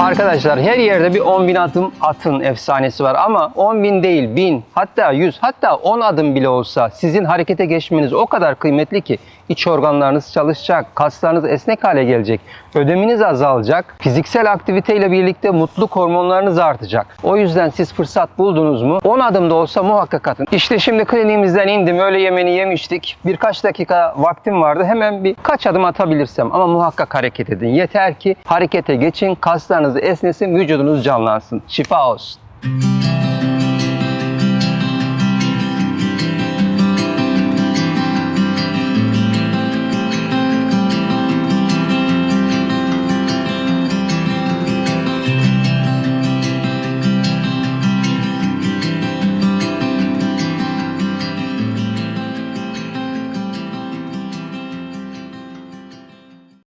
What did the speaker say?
Arkadaşlar her yerde bir 10 bin adım atın efsanesi var ama 10 bin değil 1000 hatta 100 hatta 10 adım bile olsa sizin harekete geçmeniz o kadar kıymetli ki iç organlarınız çalışacak, kaslarınız esnek hale gelecek, ödeminiz azalacak, fiziksel aktiviteyle birlikte mutluluk hormonlarınız artacak. O yüzden siz fırsat buldunuz mu 10 adım da olsa muhakkak atın. İşte şimdi kliniğimizden indim öğle yemeğini yemiştik. Birkaç dakika vaktim vardı hemen bir kaç adım atabilirsem ama muhakkak hareket edin. Yeter ki harekete geçin, kaslarınız esnesin, vücudunuz canlansın. Şifa olsun.